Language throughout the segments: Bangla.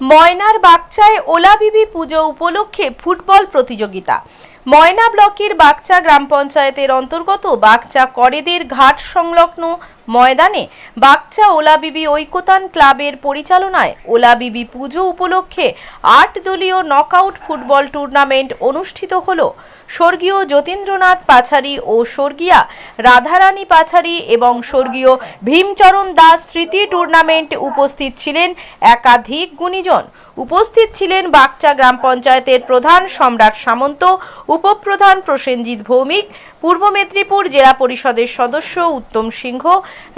ময়নার বাগচায় ওলাবিবি পুজো উপলক্ষে ফুটবল প্রতিযোগিতা। ময়না ব্লকের বাগচা গ্রাম পঞ্চায়েতের অন্তর্গত বাগচা করেদের ঘাট সংলগ্ন ময়দানে বাগচা ওলাবিবি ঐকতান ক্লাবের পরিচালনায় ওলাবিবি পুজো উপলক্ষে আট দলীয় নকআউট ফুটবল টুর্নামেন্ট অনুষ্ঠিত হল। স্বর্গীয় যতীন্দ্রনাথ পাছারি ও স্বর্গীয়া রাধারানী পাছারি এবং স্বর্গীয় ভীমচরণ দাস স্মৃতি টুর্নামেন্টে উপস্থিত ছিলেন একাধিক গুণীজন। উপস্থিত ছিলেন বাগচা গ্রাম পঞ্চায়েতের প্রধান সম্রাট সামন্ত উপপ্রধান প্রসেনজিৎ ভৌমিক, পূর্ব মেদিনীপুর জেলা পরিষদের সদস্য উত্তম সিংহ,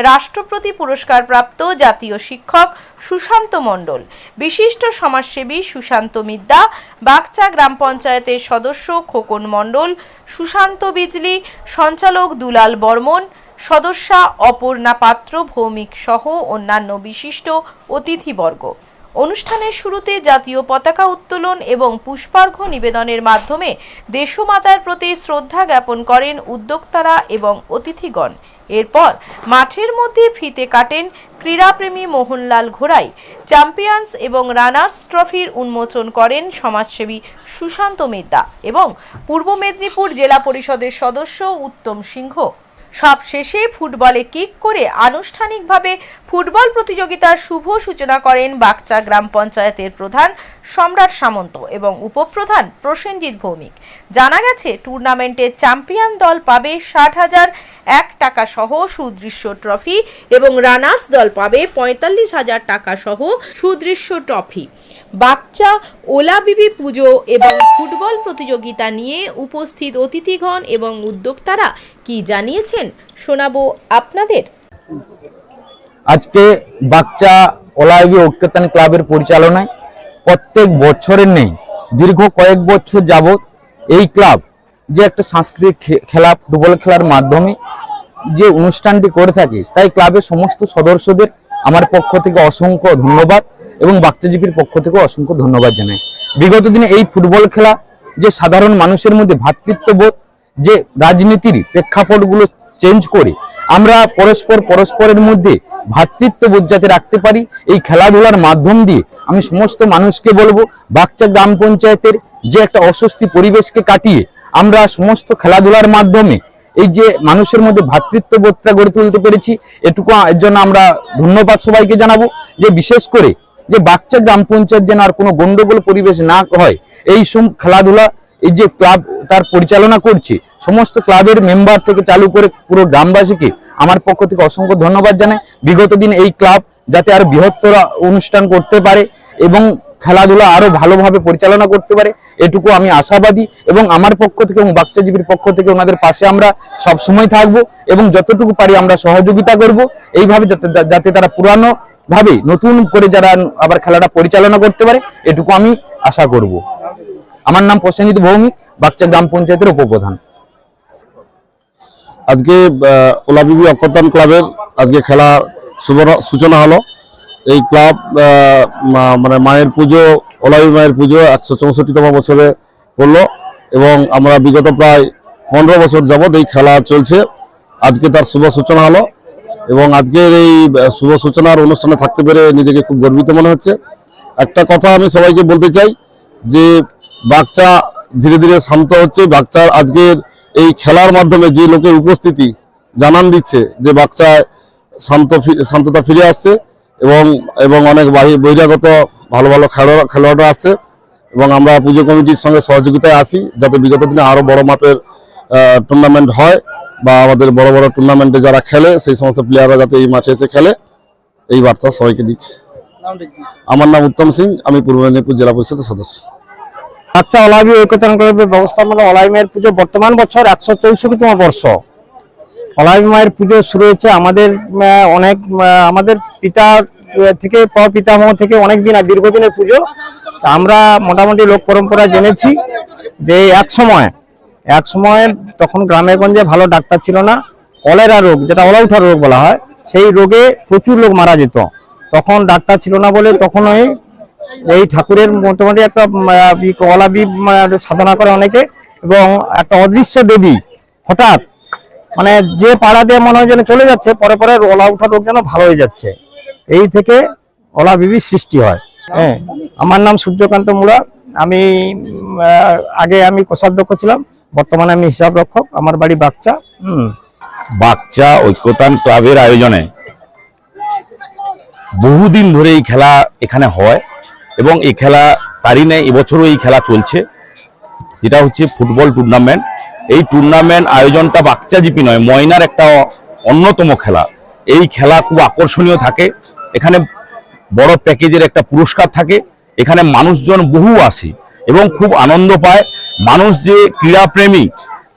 রাষ্ট্রপতি পুরস্কারপ্রাপ্ত জাতীয় শিক্ষক সুশান্ত মণ্ডল, বিশিষ্ট সমাজসেবী সুশান্ত মিদ্যা বাগচা গ্রাম পঞ্চায়েতের সদস্য খোকন মণ্ডল, সুশান্ত বিজলি, সঞ্চালক দুলাল বর্মন, সদস্যা অপর্ণা পাত্র, ভৌমিক সহ অন্যান্য বিশিষ্ট অতিথিবর্গ। অনুষ্ঠানের শুরুতে জাতীয় পতাকা উত্তোলন এবং পুষ্পার্ঘ্য নিবেদনের মাধ্যমে দেশমাতার প্রতি শ্রদ্ধা জ্ঞাপন করেন উদ্যোক্তারা এবং অতিথিগণ। এরপর মাঠের মধ্যে ফিতে কাটেন ক্রীড়াপ্রেমী মোহনলাল ঘোড়াই। চ্যাম্পিয়ন্স এবং রানার্স ট্রফির উন্মোচন করেন সমাজসেবী সুশান্ত মিদ্যা এবং পূর্ব মেদিনীপুর জেলা পরিষদের সদস্য উত্তম সিংহ। সবশেষে ফুটবলে কিক করে আনুষ্ঠানিকভাবে ফুটবল প্রতিযোগিতার শুভ সূচনা করেন বাগচা গ্রাম পঞ্চায়েতের প্রধান সম্রাট সামন্ত এবং উপপ্রধান প্রসেনজিৎ ভৌমিক। জানা গেছে, টুর্নামেন্টে চ্যাম্পিয়ন দল পাবে ষাট হাজার এক টাকা সহ সুদৃশ্য ট্রফি এবং রানার্স দল পাবে পঁয়তাল্লিশ হাজার টাকা সহ সুদৃশ্য ট্রফি। বাচ্চা ওলাবিবি পুজো এবং ফুটবল প্রতিযোগিতা নিয়ে উপস্থিত অতিথিগণ এবং উদ্যোক্তারা কি জানিয়েছেন শোনাবো আপনাদের। আজকে বাচ্চা ওলাইবি ঐক্যতান ক্লাবের পরিচালনায় প্রত্যেক বছরের নেই, দীর্ঘ কয়েক বছর যাবৎ এই ক্লাব যে একটা সাংস্কৃতিক খেলা, ফুটবল খেলার মাধ্যমে যে অনুষ্ঠানটি করে থাকে, তাই ক্লাবের সমস্ত সদস্যদের আমার পক্ষ থেকে অসংখ্য ধন্যবাদ। এবং বাচ্চাজীবীর পক্ষ থেকে অসংখ্য ধন্যবাদ জানাই। বিগত দিনে এই ফুটবল খেলা যে সাধারণ মানুষের মধ্যে ভ্রাতৃত্ববোধ যে রাজনীতির প্রেক্ষাপটগুলো চেঞ্জ করে, আমরা পরস্পর পরস্পরের মধ্যে ভ্রাতৃত্ববোধ যাতে রাখতে পারি, এই খেলাধুলার মাধ্যম দিয়ে আমি সমস্ত মানুষকে বলব বাচ্চা গ্রাম পঞ্চায়েতের যে একটা অস্বস্তি পরিবেশকে কাটিয়ে আমরা সমস্ত খেলাধুলার মাধ্যমে এই যে মানুষের মধ্যে ভ্রাতৃত্ববোধটা গড়ে তুলতে পেরেছি, এটুকু এর জন্য আমরা ধন্যবাদ সবাইকে জানাব, যে বিশেষ করে যে বাচ্চা গ্রাম পঞ্চায়েত যেন আর কোনো গন্ডগোল পরিবেশ না হয়, এই সব খেলাধুলা, এই যে ক্লাব তার পরিচালনা করছে, সমস্ত ক্লাবের মেম্বার থেকে চালু করে পুরো গ্রামবাসীকে আমার পক্ষ থেকে অসংখ্য ধন্যবাদ জানাই। বিগত দিন এই ক্লাব যাতে আরও বৃহত্তর অনুষ্ঠান করতে পারে এবং খেলাধুলা আরও ভালোভাবে পরিচালনা করতে পারে, এটুকু আমি আশাবাদী এবং আমার পক্ষ থেকে এবং বাচ্চাজীবীর পক্ষ থেকে ওনাদের পাশে আমরা সব সময় থাকব এবং যতটুকু পারি আমরা সহযোগিতা করব। এইভাবে যাতে যাতে তারা পুরানো ভাবে নতুন করে যারা আবার খেলাটা পরিচালনা করতে পারে, এটুকু আমি আশা করব। আমার নাম প্রসেনজিৎ ভৌমিক বাচ্চা গ্রাম পঞ্চায়েতের উপপ্রধান। আজকে ওলাবিবি অক্ষতান ক্লাবের আজকে খেলা সূচনা হলো। এই ক্লাব মানে মায়ের পুজো ওলাবি মায়ের পুজো একশো চৌষট্টিতম বছরে পড়ল এবং আমরা বিগত প্রায় পনেরো বছর যাবৎ এই খেলা চলছে। আজকে তার শুভ সূচনা হলো। এবং আজকের এই শুভ সূচনার অনুষ্ঠানে থাকতে পেরে নিজেকে খুব গর্বিত মনে হচ্ছে। একটা কথা আমি সবাইকে বলতে চাই যে বাচ্চা ধীরে ধীরে শান্ত হচ্ছে। বাচ্চার আজকের এই খেলার মাধ্যমে যে লোকের উপস্থিতি জানান দিচ্ছে যে বাচ্চায় শান্ত শান্ততা ফিরে আসছে এবং এবং অনেক বাহি- বহিরাগত ভালো ভালো খেলোয়াড়, খেলোয়াড়রা আসছে এবং আমরা পুজো কমিটির সঙ্গে সহযোগিতায় আছি যাতে বিগত দিনে আরও বড় মাপের টুর্নামেন্ট হয়। বা আমাদের বড় বড় টুর্নামেন্টে যারা খেলে সেই সমস্ত প্লেয়াররা যাতে এই মাঠে এসে খেলে এই বার্তা সবাইকে দিচ্ছে। আমার নাম উত্তম সিং আমি পূর্ব মেদিনীপুর জেলা পরিষদের সদস্য। আচ্ছা অলাবি ঐক্যতান ক্লাবের ব্যবস্থাপনা অলাই মায়ের পুজো বর্তমান বছর একশো চৌষট্টিতম বর্ষ। অলাই মায়ের পুজো শুরু হয়েছে আমাদের অনেক আমাদের পিতা থেকে পিতামহ থেকে অনেক দিন আর দীর্ঘদিনের পুজো। তা আমরা মোটামুটি লোক পরম্পরা জেনেছি যে এক সময় এক সময় তখন গ্রামে গঞ্জে ভালো ডাক্তার ছিল না কলেরা রোগ যেটা অলাউঠা রোগ বলা হয় সেই রোগে প্রচুর লোক মারা যেত। তখন ডাক্তার ছিল না বলে তখন ওই এই ঠাকুরের মোটামুটি একটা উম, আহ, ই কলা বীজ সাধনা করে অনেকে এবং একটা অদৃশ্য দেবী হঠাৎ মানে যে পাড়া দিয়ে মনে হয় যেন চলে যাচ্ছে পরে পরে ওলা উঠা রোগ যেন ভালো হয়ে যাচ্ছে। এই থেকে ওলা বিবি সৃষ্টি হয়। হ্যাঁ আমার নাম সূর্যকান্ত মুড়া। আমি আগে আমি কোষাধ্যক্ষ ছিলাম। বর্তমানে আমি হিসাব রক্ষক, আমার বাড়ি বাচ্চা হুম বাচ্চা ঐক্যতান ক্লাবের আয়োজনে বহুদিন ধরে এই খেলা এখানে হয় এবং এই খেলা তারই নেই এবছরও এই খেলা চলছে, যেটা হচ্ছে ফুটবল টুর্নামেন্ট। এই টুর্নামেন্ট আয়োজনটা বাচ্চা জিপি নয়, ময়নার একটা অন্যতম খেলা। এই খেলা খুব আকর্ষণীয় থাকে, এখানে বড় প্যাকেজের একটা পুরস্কার থাকে, এখানে মানুষজন বহু আসে। এবং খুব আনন্দ পায়। মানুষ যে ক্রীড়াপ্রেমী,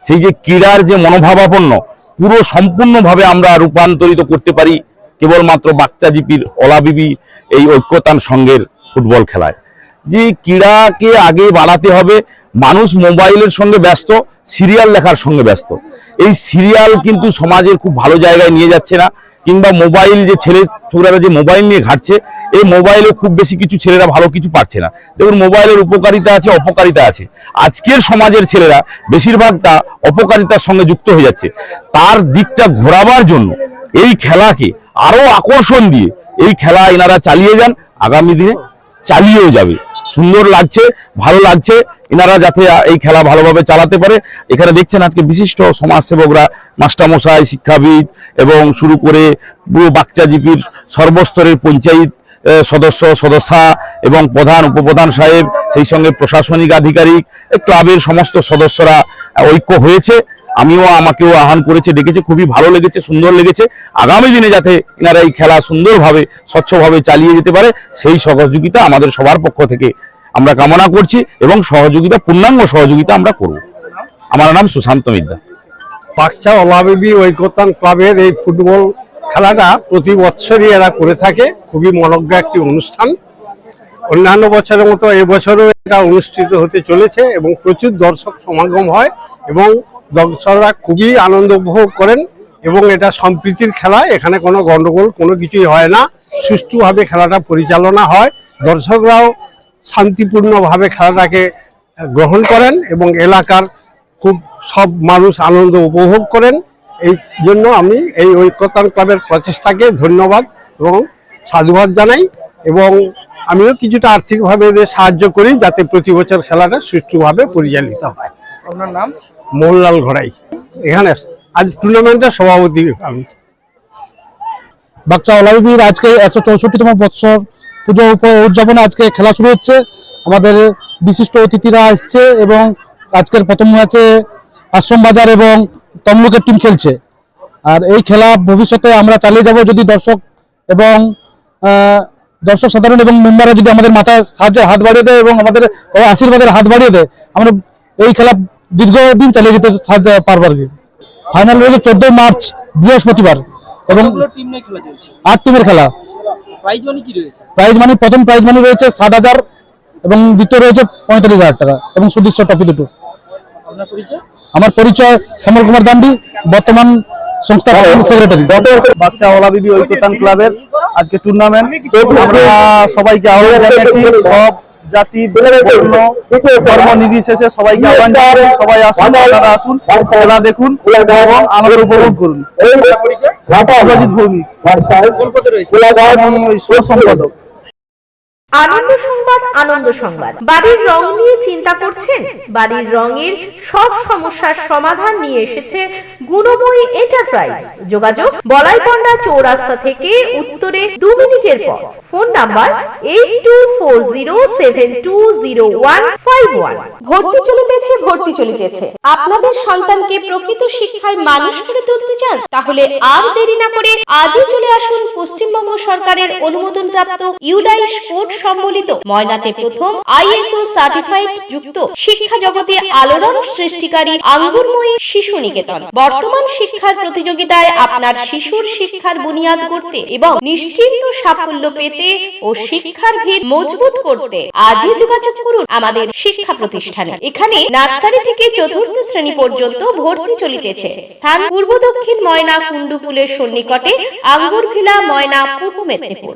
সেই যে ক্রীড়ার যে মনোভাবাপন্ন, পুরো সম্পূর্ণভাবে আমরা রূপান্তরিত করতে পারি কেবলমাত্র বাচ্চা জিপির অলাবিবি এই ঐক্যতান সঙ্গের ফুটবল খেলায়। যে ক্রীড়াকে আগে বাড়াতে হবে, মানুষ মোবাইলের সঙ্গে ব্যস্ত, সিরিয়াল লেখার সঙ্গে ব্যস্ত। এই সিরিয়াল কিন্তু সমাজের খুব ভালো জায়গায় নিয়ে যাচ্ছে না। কিংবা মোবাইল যে ছেলে ছোকরারা যে মোবাইল নিয়ে ঘাটছে, এই মোবাইলে খুব বেশি কিছু ছেলেরা ভালো কিছু পাচ্ছে না। দেখুন, মোবাইলের উপকারিতা আছে, অপকারিতা আছে। আজকের সমাজের ছেলেরা বেশিরভাগটা অপকারিতার সঙ্গে যুক্ত হয়ে যাচ্ছে। তার দিকটা ঘোরাবার জন্য এই খেলাকে আরও আকর্ষণ দিয়ে এই খেলা এনারা চালিয়ে যান। আগামী দিনে চালিয়েও যাবে। সুন্দর লাগছে, ভালো লাগছে। এনারা যাতে এই খেলা ভালোভাবে চালাতে পারে। এখানে দেখছেন আজকে বিশিষ্ট সমাজসেবকরা, মাস্টারমশাই, শিক্ষাবিদ এবং শুরু করে পুরো বাচ্চা জিপির সর্বস্তরের পঞ্চায়েত সদস্য, সদস্যা এবং প্রধান, উপপ্রধান সাহেব, সেই সঙ্গে প্রশাসনিক আধিকারিক ক্লাবের সমস্ত সদস্যরা ঐক্য হয়েছে। আমিও আমাকেও আহ্বান করেছে, ডেকেছে, খুবই ভালো লেগেছে, সুন্দর লেগেছে। আগামী দিনে যাতে এনারা এই খেলা সুন্দরভাবে, স্বচ্ছভাবে চালিয়ে যেতে পারে, সেই সহযোগিতা আমাদের সবার পক্ষ থেকে আমরা কামনা করছি এবং সহযোগিতা, পূর্ণাঙ্গ সহযোগিতা আমরা করব। আমার নাম সুশান্ত মিদ্যা। বাচ্চা অলাবিবি ঐকতান ক্লাবের এই ফুটবল খেলাটা প্রতি বছরই এরা করে থাকে। খুবই মনজ্ঞ একটি অনুষ্ঠান। অন্যান্য বছরের মতো এবছরও এটা অনুষ্ঠিত হতে চলেছে এবং প্রচুর দর্শক সমাগম হয় এবং দর্শকরা খুবই আনন্দ উপভোগ করেন এবং এটা সম্প্রীতির খেলা। এখানে কোনো গণ্ডগোল, কোনো কিছুই হয় না। সুষ্ঠুভাবে খেলাটা পরিচালনা হয়। দর্শকরাও শান্তিপূর্ণভাবে খেলাটাকে গ্রহণ করেন এবং এলাকার খুব সব মানুষ আনন্দ উপভোগ করেন। এই জন্য আমি এই ঐক্যতান ক্লাবের প্রচেষ্টাকে ধন্যবাদ এবং সাধুবাদ জানাই এবং আমিও কিছুটা আর্থিকভাবে এদের সাহায্য করি যাতে প্রতি বছর খেলাটা সুষ্ঠুভাবে পরিচালিত হয়। আপনার নাম? মোহনলাল ঘড়াই। এখানে আজ টুর্নামেন্টের সভাপতি আমি। বাচ্চা অলাবিবির আজকে একশো চৌষট্টিতম বৎসর পুজো উদযাপনে আজকে খেলা শুরু হচ্ছে। আমাদের বিশিষ্ট অতিথিরা আসছে এবং আজকের প্রথম ম্যাচে আশ্রম বাজার এবং তমলুকের টিম খেলছে। আর এই খেলা ভবিষ্যতে আমরা চালিয়ে যাব যদি দর্শক এবং দর্শক সাধারণ এবং মেম্বাররা যদি আমাদের মাথায় সাহায্যের হাত বাড়িয়ে দেয় এবং আমাদের আশীর্বাদের হাত বাড়িয়ে দেয় আমরা এই খেলা দীর্ঘদিন চালিয়ে যেতে সাহায্য পারব আর কি। ফাইনাল রয়েছে চোদ্দই মার্চ বৃহস্পতিবার এবং আট টিমের খেলা। প্রাইজ মানি কি রয়েছে? প্রাইজ মানি প্রথম প্রাইজ মানি রয়েছে ষাট হাজার এবং দ্বিতীয় রয়েছে পঁয়তাল্লিশ হাজার টাকা এবং সুদৃশ্য ট্রফি দুটো। আপনার পরিচয়? আমার পরিচয় শ্যামল কুমার দান্ডি বর্তমান সংস্থা সেক্রেটারি বাচ্চা অলাবিবি ঐক্যতান ক্লাবের আজকে টুর্নামেন্ট আমরা সবাইকে আহ্বান জানাচ্ছি সব জাতি বর্ণ ধর্ম নির্বিশেষে সবাইকে আহ্বান জানাচ্ছি সবাই আসুন আপনারা আসুন খেলা দেখুন এবং আমাদের উপভোগ করুন। অভিজিৎ ভৌমিক। সম্পাদক। আনন্দ সংবাদ আনন্দ সংবাদ। বাড়ির রং নিয়ে চিন্তা করছেন? বাড়ির রঙের সব সমস্যার সমাধান নিয়ে এসেছে গুণময়ী এন্টারপ্রাইজ যোগাযোগ বলাইপন্ডা চৌরাস্তা থেকে উত্তরে দু মিনিটের পথ। ফোন নাম্বার এইট ভর্তি চলিতেছে ভর্তি চলিতেছে। আপনাদের সন্তানকে প্রকৃত শিক্ষায় মানুষ করে তুলতে চান? তাহলে আর দেরি না করে আজই চলে আসুন পশ্চিমবঙ্গ সরকারের অনুমোদন প্রাপ্ত ইউডাইস কোড সম্বলিত ময়নাতে প্রথম আইএসও সার্টিফাইড যুক্ত শিক্ষা জগতে আলোড়ন সৃষ্টিকারী আঙ্গুরময়ী শিশু নিকেতন। বর্তমান শিক্ষার প্রতিযোগিতায় আপনার শিশুর শিক্ষার বুনিয়াদ করতে এবং নিশ্চিন্ত সাফল্য পেতে ও শিক্ষার ভিত মজবুত করতে আজই যোগাযোগ করুন আমাদের শিক্ষা প্রতিষ্ঠানে। এখানে নার্সারি থেকে চতুর্থ শ্রেণি পর্যন্ত ভর্তি চলিতেছে। স্থান পূর্ব দক্ষিণ ময়না কুণ্ডুকুলের সন্নিকটে আঙ্গুর ভিলা ময়না পূর্ব মেদিনীপুর।